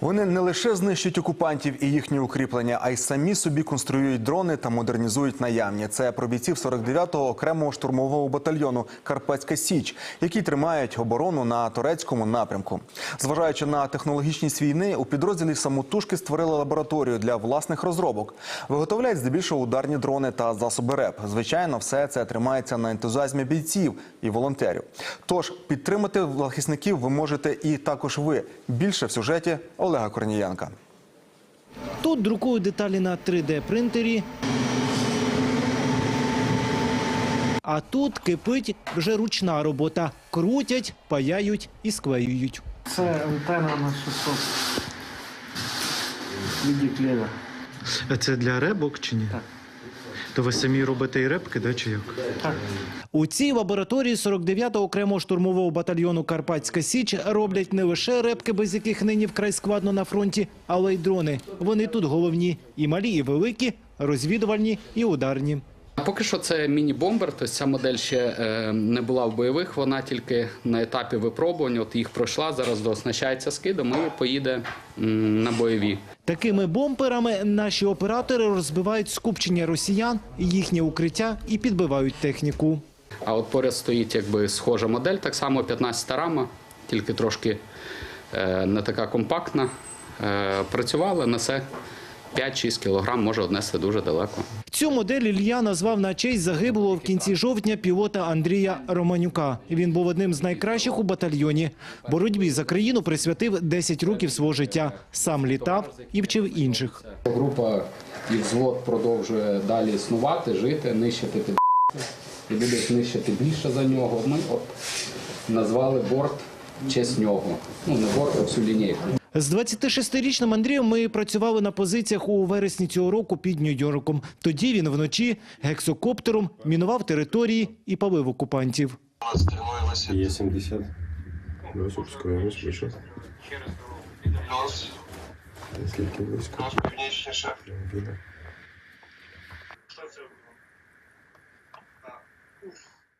Вони не лише знищують окупантів і їхні укріплення, а й самі собі конструюють дрони та модернізують наявні. Це про бійців 49-го окремого штурмового батальйону Карпатська Січ, які тримають оборону на турецькому напрямку. Зважаючи на технологічність війни, у підрозділі самотужки створили лабораторію для власних розробок. Виготовляють здебільшого ударні дрони та засоби РЕП. Звичайно, все це тримається на ентузіазмі бійців і волонтерів. Тож підтримати захисників ви можете і також ви. Більше в сюжеті Олега Корнієнка. Тут друкують деталі на 3D-принтері. А тут кипить вже ручна робота. Крутять, паяють і склеюють. Це антенна на 600 віді. А це для ребок чи ні? Так. То ви самі робите і репки, да, чи як? Так. У цій лабораторії 49-го окремого штурмового батальйону Карпатська Січ роблять не лише репки, без яких нині вкрай складно на фронті, але й дрони. Вони тут головні і малі, і великі, розвідувальні і ударні. Поки що це міні-бомбер, тобто ця модель ще е, не була в бойових, вона тільки на етапі випробувань. От їх пройшла, зараз дооснащається скидом і поїде на бойові. Такими бомперами наші оператори розбивають скупчення росіян, їхнє укриття і підбивають техніку. А от поряд стоїть якби схожа модель, так само 15 рама, тільки трошки е, не така компактна. Е, працювала, несе 5-6 кілограм, може однести дуже далеко. Цю модель Ілья назвав на честь загиблого в кінці жовтня пілота Андрія Романюка. Він був одним з найкращих у батальйоні. Боротьбі за країну присвятив 10 років свого життя. Сам літав і вчив інших. Група і взвод продовжує далі існувати, жити, нищити під і будуть нищити більше за нього. Ми от назвали борт честь нього. Ну не борт, а всю лінійку. З 26-річним Андрієм ми працювали на позиціях у вересні цього року під Нью-Йорком. Тоді він вночі гексокоптером мінував території і палив окупантів. Є 70. Давай спускаємось вище. Скільки близько?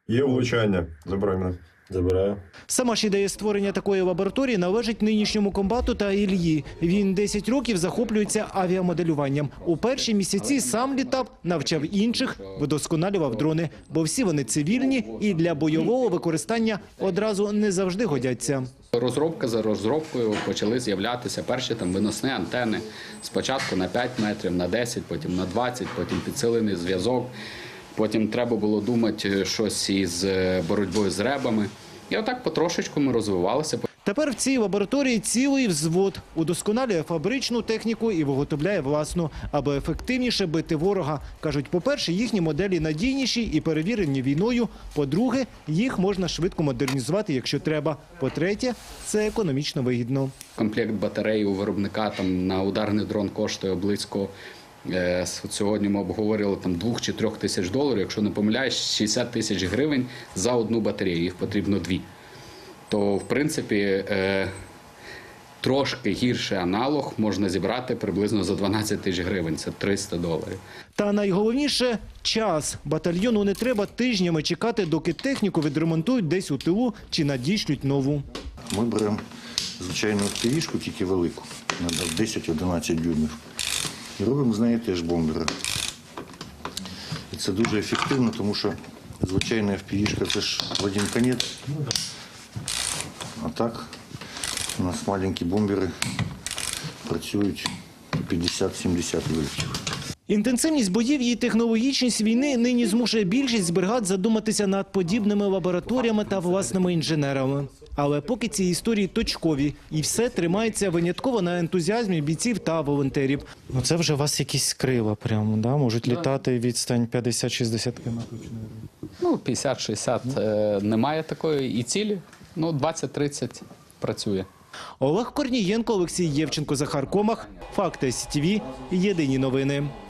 Є влучання. Забирай мене. Забираю. Сама ж ідея створення такої лабораторії належить нинішньому комбату та Ільї. Він 10 років захоплюється авіамоделюванням. У перші місяці сам літав, навчав інших, вдосконалював дрони, бо всі вони цивільні і для бойового використання одразу не завжди годяться. Розробка за розробкою почали з'являтися перші там виносні антени. Спочатку на 5 метрів, на 10, потім на 20, потім підсилений зв'язок. Потім треба було думати щось із е, боротьбою з ребами. І отак потрошечку ми розвивалися. Тепер в цій лабораторії цілий взвод удосконалює фабричну техніку і виготовляє власну, аби ефективніше бити ворога. кажуть, по-перше, їхні моделі надійніші і перевірені війною. По-друге, їх можна швидко модернізувати, якщо треба. По-третє, це економічно вигідно. Комплект батареї у виробника там на ударний дрон коштує близько. Е, Сьогодні ми обговорили там 2 чи 3 тисяч доларів. Якщо не помиляюсь, 60 тисяч гривень за одну батарею. Їх потрібно дві. То, в принципі, е, трошки гірший аналог можна зібрати приблизно за 12 тисяч гривень. Це 300 доларів. Та найголовніше час. Батальйону не треба тижнями чекати, доки техніку відремонтують десь у тилу чи надішлють нову. Ми беремо звичайну FPV-шку, тільки велику, на 10-11 дюймів. І робимо з неї теж бомбери. І це дуже ефективно, тому що звичайна FPV-шка це ж в один конець. А так у нас маленькі бомбери працюють 50-70 вилітів. Інтенсивність боїв і технологічність війни нині змушує більшість бригад задуматися над подібними лабораторіями та власними інженерами. Але поки ці історії точкові, і все тримається винятково на ентузіазмі бійців та волонтерів. Ну це вже у вас якісь крила прямо, да? Можуть літати відстань 50-60 км. Ну, 50-60 е, немає такої і цілі. Ну, 20-30 працює. Олег Корнієнко, Олексій Євченко, Захар Комах. Факти СТВ. Єдині новини.